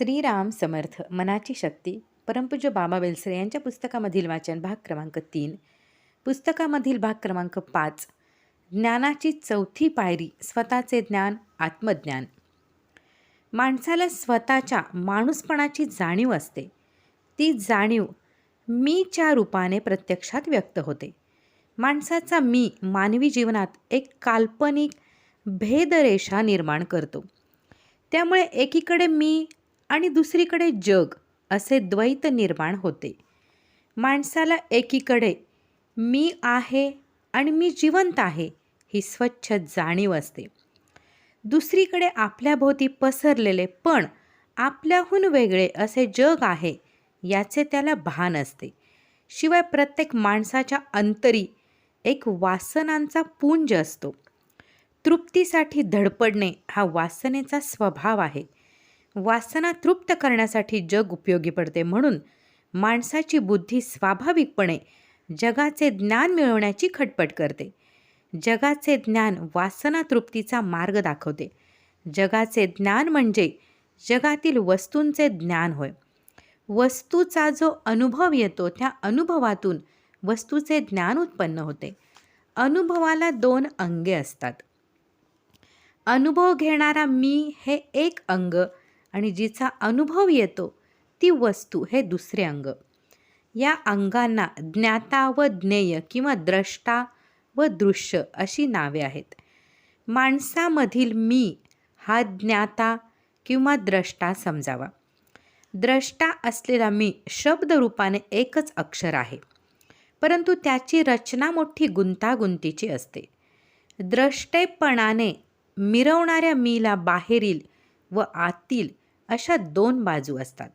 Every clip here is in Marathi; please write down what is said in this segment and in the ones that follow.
श्रीराम समर्थ मनाची शक्ती परमपूज्य बाबा बेलसरे यांच्या पुस्तकामधील वाचन भाग क्रमांक तीन. पुस्तकामधील भाग क्रमांक पाच. ज्ञानाची चौथी पायरी स्वतःचे ज्ञान आत्मज्ञान. माणसाला स्वतःच्या माणूसपणाची जाणीव असते. ती जाणीव मीच्या रूपाने प्रत्यक्षात व्यक्त होते. माणसाचा मी मानवी जीवनात एक काल्पनिक भेदरेषा निर्माण करतो. त्यामुळे एकीकडे मी आणि दुसरीकडे जग असे द्वैत निर्माण होते. माणसाला एकीकडे मी आहे आणि मी जिवंत आहे ही स्वच्छ जाणीव असते. दुसरीकडे आपल्याभोवती पसरलेले पण आपल्याहून वेगळे असे जग आहे याचे त्याला भान असते. शिवाय प्रत्येक माणसाच्या अंतरी एक वासनांचा पुंज असतो. तृप्तीसाठी धडपडणे हा वासनेचा स्वभाव आहे. वासना तृप्त करण्यासाठी जग उपयोगी पडते म्हणून माणसाची बुद्धी स्वाभाविकपणे जगाचे ज्ञान मिळवण्याची खटपट करते. जगाचे ज्ञान वासना तृप्तीचा मार्ग दाखवते. जगाचे ज्ञान म्हणजे जगातील वस्तूंचे ज्ञान होय. वस्तूचा जो अनुभव येतो त्या अनुभवातून वस्तूचे ज्ञान उत्पन्न होते. अनुभवाला दोन अंगे असतात. अनुभव घेणारा मी हे एक अंग आणि जिचा अनुभव येतो ती वस्तू हे दुसरे अंग. या अंगांना ज्ञाता व ज्ञेय किंवा द्रष्टा व दृश्य अशी नावे आहेत. माणसामधील मी हा ज्ञाता किंवा द्रष्टा समजावा. द्रष्टा असलेला मी शब्दरूपाने एकच अक्षर आहे परंतु त्याची रचना मोठी गुंतागुंतीची असते. द्रष्टेपणाने मिरवणाऱ्या मीला बाहेरील व आतील अशा दोन बाजू असतात.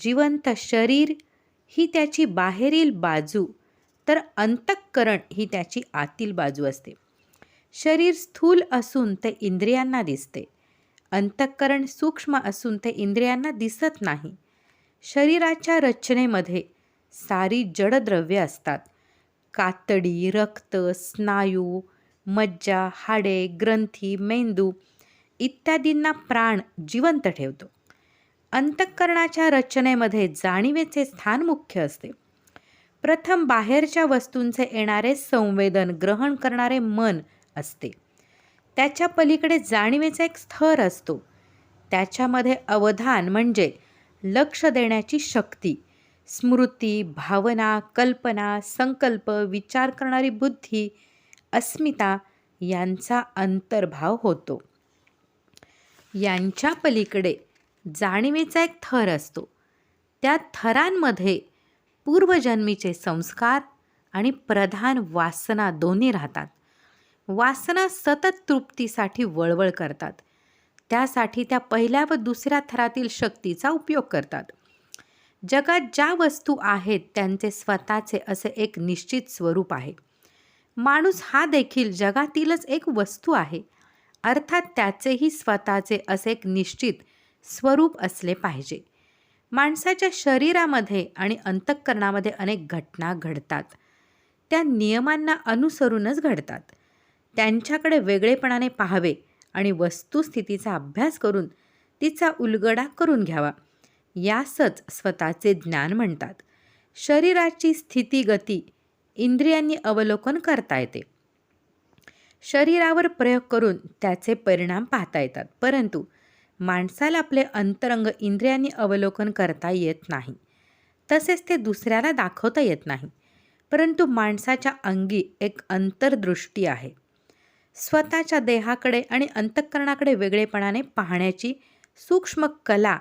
जिवंत शरीर ही त्याची बाहेरील बाजू तर अंतःकरण ही त्याची आतील बाजू असते. शरीर स्थूल असून ते इंद्रियांना दिसते. अंतःकरण सूक्ष्म असून ते इंद्रियांना दिसत नाही. शरीराच्या रचनेमध्ये सारी जडद्रव्ये असतात. कातडी रक्त स्नायू मज्जा हाडे ग्रंथी मेंदू इत्यादींना प्राण जिवंत ठेवतो. अंतःकरणाच्या रचनेमध्ये जाणीवेचे स्थान मुख्य असते. प्रथम बाहेरच्या वस्तूंचे येणारे संवेदन ग्रहण करणारे मन असते. त्याच्या पलीकडे जाणीवेचा एक स्तर असतो. त्याच्यामध्ये अवधान म्हणजे लक्ष देण्याची शक्ती स्मृती भावना कल्पना संकल्प विचार करणारी बुद्धी अस्मिता यांचा अंतर्भाव होतो. यांच्या पलीकडे जाणीवेचा एक थर असतो. त्या थरांमध्ये पूर्वजन्मीचे संस्कार आणि प्रधान वासना दोन्ही राहतात. वासना सतत तृप्तीसाठी वळवळ करतात. त्यासाठी त्या पहिल्या व दुसऱ्या थरातील शक्तीचा उपयोग करतात. जगात ज्या वस्तू आहेत त्यांचे स्वतःचे असे एक निश्चित स्वरूप आहे. माणूस हा देखील जगातीलच एक वस्तू आहे. अर्थात त्याचेही स्वतःचे असे एक निश्चित स्वरूप असले पाहिजे. माणसाच्या शरीरामध्ये आणि अंतःकरणामध्ये अनेक घटना घडतात. त्या नियमांना अनुसरूनच घडतात. त्यांच्याकडे वेगळेपणाने पाहावे आणि वस्तुस्थितीचा अभ्यास करून तिचा उलगडा करून घ्यावा. यासच स्वतःचे ज्ञान म्हणतात. शरीराची स्थितीगती इंद्रियांनी अवलोकन करता येते. शरीरावर प्रयोग करून त्याचे परिणाम पाहता येतात. परंतु माणसाला आपले अंतरंग इंद्रियांनी अवलोकन करता येत नाही. तसेच ते दुसऱ्याला दाखवता येत नाही. परंतु माणसाच्या अंगी एक अंतर्दृष्टी आहे. स्वतःच्या देहाकडे आणि अंतःकरणाकडे वेगळेपणाने पाहण्याची सूक्ष्म कला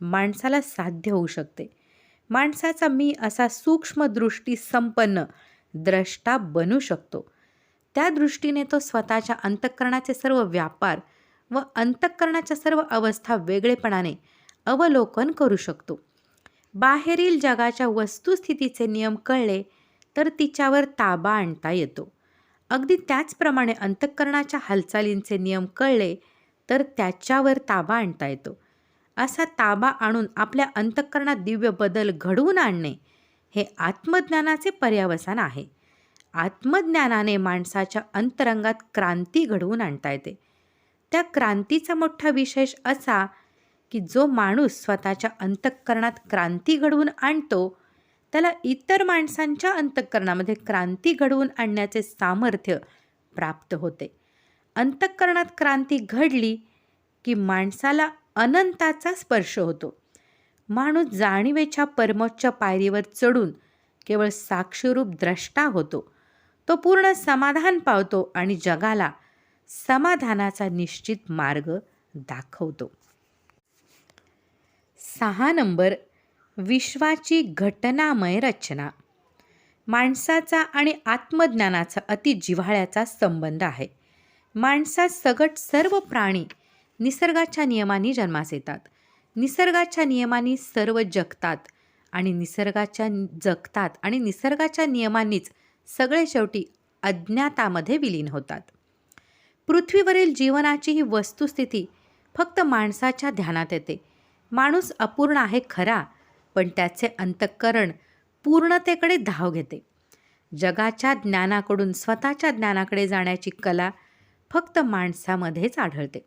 माणसाला साध्य होऊ शकते. माणसाचा मी असा सूक्ष्मदृष्टी संपन्न द्रष्टा बनू शकतो. त्या दृष्टीने तो स्वतःच्या अंतःकरणाचे सर्व व्यापार व अंतःकरणाच्या सर्व अवस्था वेगळेपणाने अवलोकन करू शकतो. बाहेरील जगाच्या वस्तुस्थितीचे नियम कळले तर तिच्यावर ताबा आणता येतो. अगदी त्याचप्रमाणे अंतःकरणाच्या हालचालींचे नियम कळले तर त्याच्यावर ताबा आणता येतो. असा ताबा आणून आपल्या अंतःकरणात दिव्य बदल घडवून आणणे हे आत्मज्ञानाचे पर्यावसान आहे. आत्मज्ञानाने माणसाच्या अंतरंगात क्रांती घडवून आणता येते. त्या क्रांतीचा मोठा विशेष असा की जो माणूस स्वतःच्या अंतःकरणात क्रांती घडवून आणतो त्याला इतर माणसांच्या अंतःकरणामध्ये क्रांती घडवून आणण्याचे सामर्थ्य प्राप्त होते. अंतःकरणात क्रांती घडली की माणसाला अनंताचा स्पर्श होतो. माणूस जाणीवेच्या परमोच्च पायरीवर चढून केवळ साक्षीरूप द्रष्टा होतो. तो पूर्ण समाधान पावतो आणि जगाला समाधानाचा निश्चित मार्ग दाखवतो. सहा नंबर विश्वाची घटनामय रचना. माणसाचा आणि आत्मज्ञानाचा अति जिव्हाळ्याचा संबंध आहे. माणसात सगट सर्व प्राणी निसर्गाच्या नियमांनी जन्मास येतात. निसर्गाच्या नियमांनी सर्व जगतात आणि निसर्गाच्या जगतात आणि निसर्गाच्या नियमांनीच सगळे शेवटी अज्ञातामध्ये विलीन होतात. पृथ्वीवरील जीवनाची ही वस्तुस्थिती फक्त माणसाच्या ध्यानात येते. माणूस अपूर्ण आहे खरा पण त्याचे अंतःकरण पूर्णतेकडे धाव घेते. जगाच्या ज्ञानाकडून स्वतःच्या ज्ञानाकडे जाण्याची कला फक्त माणसामध्येच आढळते.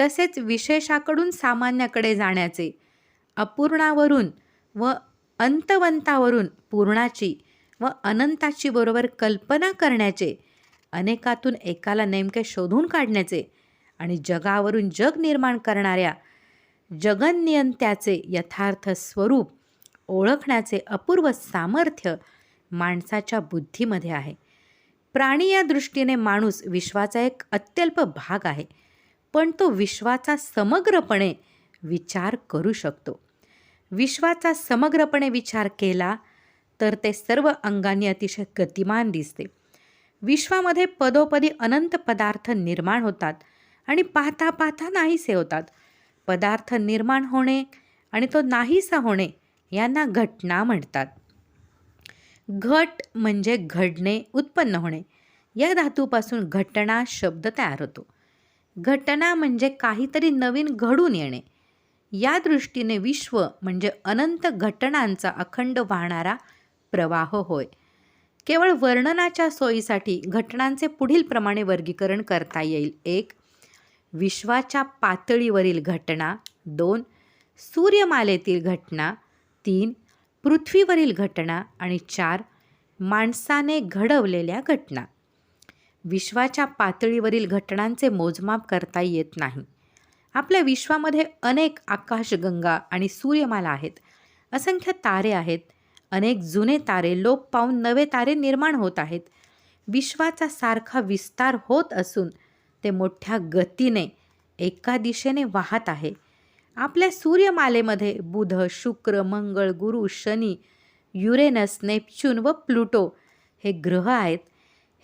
तसेच विशेषाकडून सामान्याकडे जाण्याचे अपूर्णावरून व अंतवंतावरून पूर्णाची व अनंताची बरोबर कल्पना करण्याचे अनेकातून एकाला नेमके शोधून काढण्याचे आणि जगावरून जग निर्माण करणाऱ्या जगनियंत्याचे यथार्थ स्वरूप ओळखण्याचे अपूर्व सामर्थ्य माणसाच्या बुद्धीमध्ये आहे. प्राणी या दृष्टीने माणूस विश्वाचा एक अत्यल्प भाग आहे पण तो विश्वाचा समग्रपणे विचार करू शकतो. विश्वाचा समग्रपणे विचार केला तर ते सर्व अंगांनी अतिशय गतिमान दिसते. विश्वामध्ये पदोपदी अनंत पदार्थ निर्माण होतात आणि पाहता पाहता नाहीसे होतात. पदार्थ निर्माण होणे आणि तो नाहीसा होणे यांना घटना म्हणतात. घट म्हणजे घडणे उत्पन्न होणे. या धातूपासून घटना शब्द तयार होतो. घटना म्हणजे काहीतरी नवीन घडून येणे. या दृष्टीने विश्व म्हणजे अनंत घटनांचा अखंड वाहणारा प्रवाह होय. केवळ वर्णनाच्या सोयीसाठी घटनांचे पुढील प्रमाणे वर्गीकरण करता येईल. एक विश्वाच्या पातळीवरील घटना. दोन सूर्यमालेतील घटना. तीन पृथ्वीवरील घटना. आणि चार माणसाने घडवलेल्या घटना. विश्वाच्या पातळीवरील घटनांचे मोजमाप करता येत नाही. आपल्या विश्वामध्ये अनेक आकाशगंगा आणि सूर्यमाला आहेत. असंख्य तारे आहेत. अनेक जुने तारे लोप पाहून नवे तारे निर्माण होत आहेत. विश्वाचा सारखा विस्तार होत असून ते मोठ्या गतीने एका दिशेने वाहत आहे. आपल्या सूर्यमालेमध्ये बुध शुक्र मंगळ गुरु शनी युरेनस नेपच्यून व प्लुटो हे ग्रह आहेत.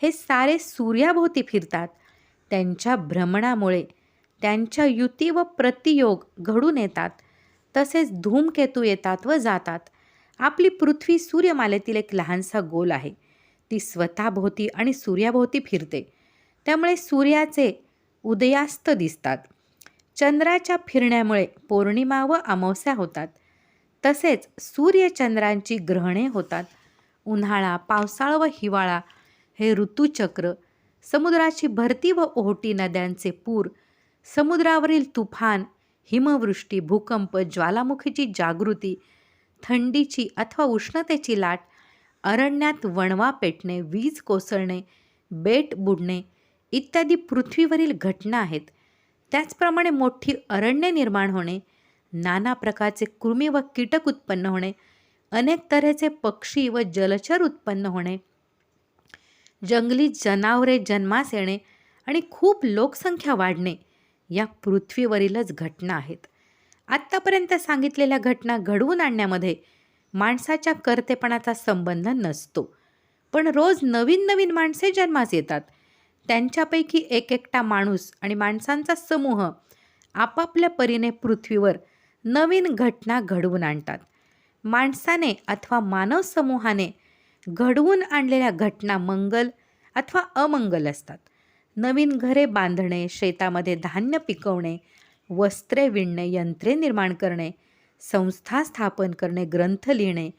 हे सारे सूर्याभोवती फिरतात. त्यांच्या भ्रमणामुळे त्यांच्या युती व प्रतियोग घडून येतात. तसेच धूमकेतू येतात व जातात. आपली पृथ्वी सूर्यमालेतील एक लहानसा गोल आहे. ती स्वतःभोवती आणि सूर्याभोवती फिरते. त्यामुळे सूर्याचे उदयास्त दिसतात. चंद्राच्या फिरण्यामुळे पौर्णिमा व अमावस्या होतात. तसेच सूर्यचंद्रांची ग्रहणे होतात. उन्हाळा पावसाळा व हिवाळा हे ऋतुचक्र समुद्राची भरती व ओहोटी नद्यांचे पूर समुद्रावरील तुफान हिमवृष्टी भूकंप ज्वालामुखीची जागृती थंडीची अथवा उष्णतेची लाट अरण्यात वणवा पेटणे वीज कोसळणे बेट बुडणे इत्यादी पृथ्वीवरील घटना आहेत. त्याचप्रमाणे मोठी अरण्य निर्माण होणे नाना प्रकारचे कृमी व कीटक उत्पन्न होणे अनेक तऱ्हेचे पक्षी व जलचर उत्पन्न होणे जंगली जनावरे जन्मास येणे आणि खूप लोकसंख्या वाढणे या पृथ्वीवरीलच घटना आहेत. आत्तापर्यंत सांगितलेल्या घटना घडवून आणण्यामध्ये माणसाच्या कर्तेपणाचा संबंध नसतो. पण रोज नवीन नवीन माणसे जन्मास येतात. त्यांच्यापैकी एक एकटा माणूस आणि माणसांचा समूह आपापल्या परीने पृथ्वीवर नवीन घटना घडवून आणतात. माणसाने अथवा मानव समूहाने घडवून आणलेल्या घटना मंगल अथवा अमंगल असतात. नवीन घरे बांधणे शेतामध्ये धान्य पिकवणे वस्त्रे विणणे यंत्रे निर्माण करणे संस्था स्थापन करणे ग्रंथ लिहिणे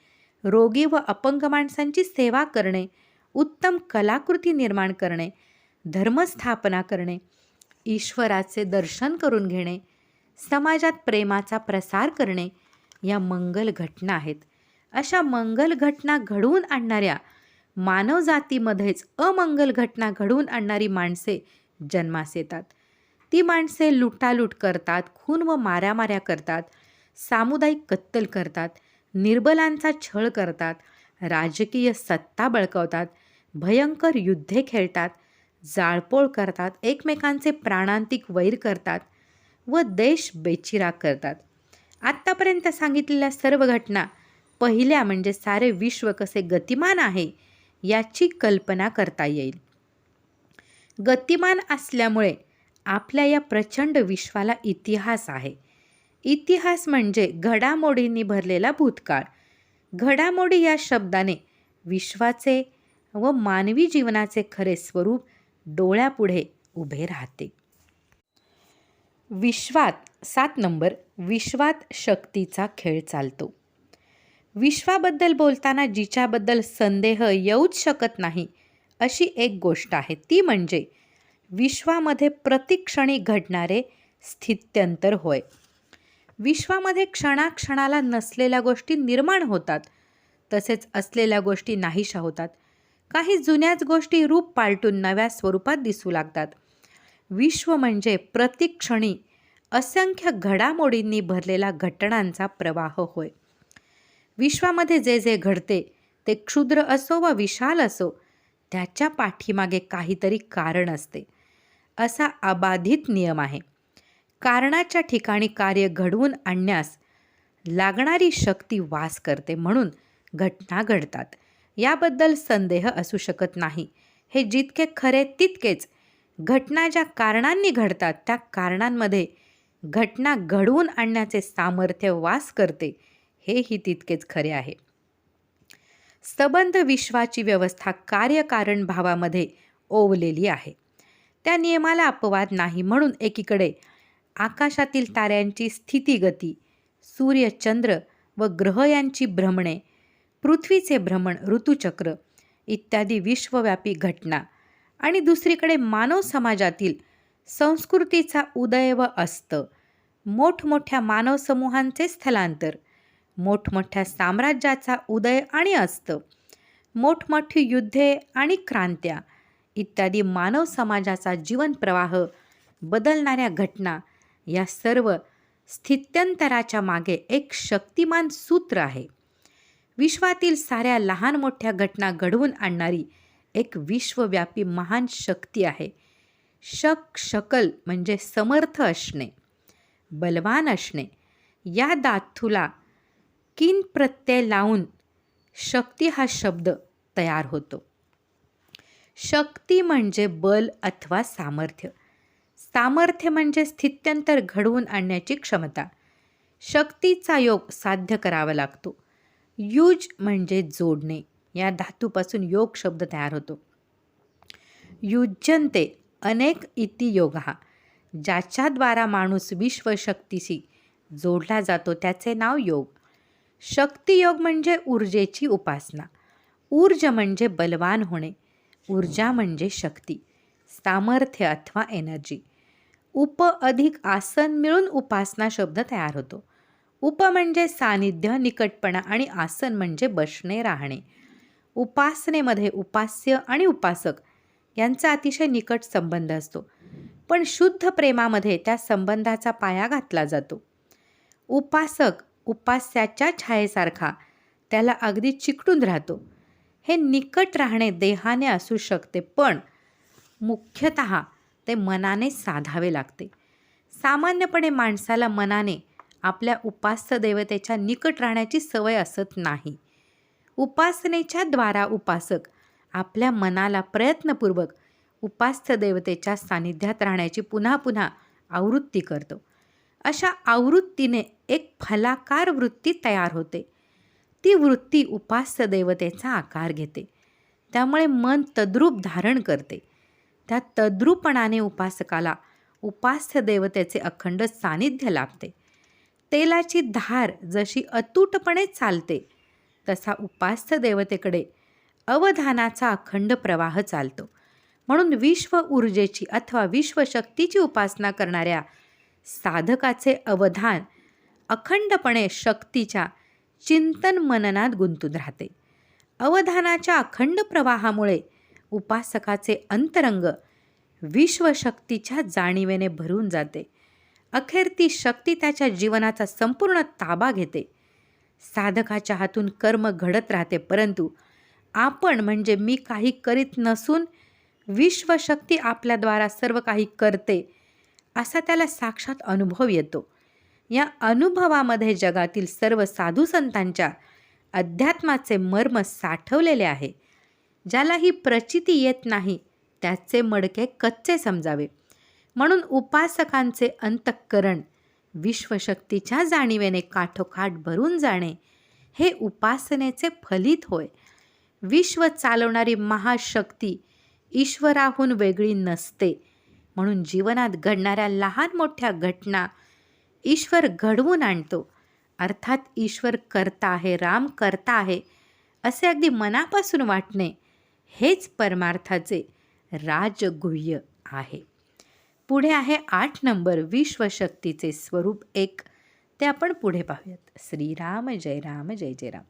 रोगी व अपंग माणसांची सेवा करणे उत्तम कलाकृती निर्माण करणे धर्मस्थापना करणे ईश्वराचे दर्शन करून घेणे समाजात प्रेमाचा प्रसार करणे या मंगल घटना आहेत. अशा मंगल घटना घडवून आणणाऱ्या मानवजातीमध्येच अमंगल घटना घडवून आणणारी माणसे जन्मास येतात. ती माणसे लुटालूट करतात खून व माऱ्यामाऱ्या करतात सामुदायिक कत्तल करतात निर्बलांचा छळ करतात राजकीय सत्ता बळकवतात भयंकर युद्धे खेळतात जाळपोळ करतात एकमेकांचे प्राणांतिक वैर करतात व देश बेचिराग करतात. आत्तापर्यंत सांगितलेल्या सर्व घटना पहिल्या म्हणजे सारे विश्व कसे गतिमान आहे याची कल्पना करता येईल. गतिमान असल्यामुळे आपल्या या प्रचंड विश्वाला इतिहास आहे. इतिहास म्हणजे घडामोडींनी भरलेला भूतकाळ. घडामोडी या शब्दाने विश्वाचे व मानवी जीवनाचे खरे स्वरूप डोळ्यापुढे उभे राहते. विश्वात सात नंबर विश्वात शक्तीचा खेळ चालतो. विश्वाबद्दल बोलताना जिच्याबद्दल संदेह येऊच शकत नाही अशी एक गोष्ट आहे. ती म्हणजे विश्वामध्ये प्रतिक्षणी घडणारे स्थित्यंतर होय. विश्वामध्ये क्षणाक्षणाला नसलेल्या गोष्टी निर्माण होतात तसेच असलेल्या गोष्टी नाहीशा होतात. काही जुन्याच गोष्टी रूप पालटून नव्या स्वरूपात दिसू लागतात. विश्व म्हणजे प्रतिक्षणी असंख्य घडामोडींनी भरलेला घटनांचा प्रवाह होय. विश्वामध्ये जे जे घडते ते क्षुद्र असो व विशाल असो त्याच्या पाठीमागे काहीतरी कारण असते. असा अबाधित नियम आहे. कारणाच्या ठिकाणी कार्य घडवून आणण्यास लागणारी शक्ती वास करते म्हणून घटना घडतात. याबद्दल संदेह असू शकत नाही. हे जितके खरे तितकेच. घटना ज्या कारणांनी घडतात त्या कारणांमध्ये घटना घडवून आणण्याचे सामर्थ्य वास करते हेही तितकेच खरे आहे. सबंध विश्वाची व्यवस्था कार्यकारण भावामध्ये ओवलेली आहे. त्या नियमाला अपवाद नाही म्हणून एकीकडे आकाशातील ताऱ्यांची स्थितीगती सूर्य चंद्र व ग्रह यांची भ्रमणे पृथ्वीचे भ्रमण ऋतुचक्र इत्यादी विश्वव्यापी घटना आणि दुसरीकडे मानव समाजातील संस्कृतीचा उदय व अस्त. मोठमोठ्या मानव समूहांचे स्थलांतर मोठमोठ्या साम्राज्याचा उदय आणि अस्त मोठमोठी युद्धे आणि क्रांत्या इत्यादी मानव समाजाचा जीवन प्रवाह बदलणाऱ्या घटना या सर्व स्थित्यंतराच्या मागे एक शक्तिमान सूत्र आहे. विश्वातील साऱ्या लहान मोठ्या घटना घडवून आणणारी एक विश्वव्यापी महान शक्ती आहे. शक शकल म्हणजे समर्थ असणे बलवान असणे या दातूला किन प्रत्यय लावून शक्ती हा शब्द तयार होतो. शक्ती म्हणजे बल अथवा सामर्थ्य. सामर्थ्य म्हणजे स्थित्यंतर घडवून आणण्याची क्षमता. शक्तीचा योग साध्य करावा लागतो. युज म्हणजे जोडणे या धातूपासून योग शब्द तयार होतो. युज्यंते अनेक इति योग हा ज्याच्याद्वारा माणूस विश्वशक्तीशी जोडला जातो त्याचे नाव योग. शक्तियोग म्हणजे ऊर्जेची उपासना. ऊर्ज म्हणजे बलवान होणे. ऊर्जा म्हणजे शक्ती सामर्थ्य अथवा एनर्जी उप अधिक आसन मिळून उपासना शब्द तयार होतो. उप म्हणजे सानिध्य निकटपणा आणि आसन म्हणजे बसणे राहणे. उपासनेमध्ये उपास्य आणि उपासक यांचा अतिशय निकट संबंध असतो. पण शुद्ध प्रेमामध्ये त्या संबंधाचा पाया घातला जातो. उपासक उपास्याच्या छायेसारखा त्याला अगदी चिकटून राहतो. हे निकट राहणे देहाने असू शकते पण मुख्यत ते मनाने साधावे लागते. सामान्यपणे माणसाला मनाने आपल्या उपास्य देवतेच्या निकट राहण्याची सवय असत नाही. उपासनेच्या द्वारा उपासक आपल्या मनाला प्रयत्नपूर्वक उपास्य देवतेच्या सानिध्यात राहण्याची पुन्हा पुन्हा आवृत्ती करतो. अशा आवृत्तीने एक फलाकार वृत्ती तयार होते. ती वृत्ती उपास्य देवतेचा आकार घेते. त्यामुळे मन तद्रूप धारण करते. त्या तद्रूपणाने उपासकाला उपास्य देवतेचे अखंड सानिध्य लाभते. तेलाची धार जशी अतूटपणे चालते तसा उपास्य देवतेकडे अवधानाचा अखंड प्रवाह चालतो. म्हणून विश्व ऊर्जेची अथवा विश्वशक्तीची उपासना करणाऱ्या साधकाचे अवधान अखंडपणे शक्तीच्या चिंतन मननात गुंतून राहते. अवधानाच्या अखंड प्रवाहामुळे उपासकाचे अंतरंग विश्वशक्तीच्या जाणीवेने भरून जाते. अखेर ती शक्ती त्याच्या जीवनाचा संपूर्ण ताबा घेते. साधकाच्या हातून कर्म घडत राहते परंतु आपण म्हणजे मी काही करीत नसून विश्वशक्ती आपल्याद्वारा सर्व काही करते असा त्याला साक्षात अनुभव येतो. या अनुभवामध्ये जगातील सर्व साधू संतांच्या अध्यात्माचे मर्म साठवलेले आहे. ज्याला ही प्रचिती येत नाही त्याचे मडके कच्चे समजावे. म्हणून उपासकांचे अंतःकरण विश्वशक्तीच्या जाणीवेने काठोकाठ भरून जाणे हे उपासनेचे फलित होय. विश्व चालवणारी महाशक्ती ईश्वराहून वेगळी नसते. म्हणून जीवनात घडणाऱ्या लहान मोठ्या घटना ईश्वर घडवून आणतो. अर्थात ईश्वर करता आहे राम करता आहे असे अगदी मनापासून वाटणे हेच परमार्थाचे राजगुह्य आहे. पुढे आहे आठ नंबर विश्वशक्तीचे स्वरूप एक. ते आपण पुढे पाहूयात. श्रीराम जय राम जय जय राम.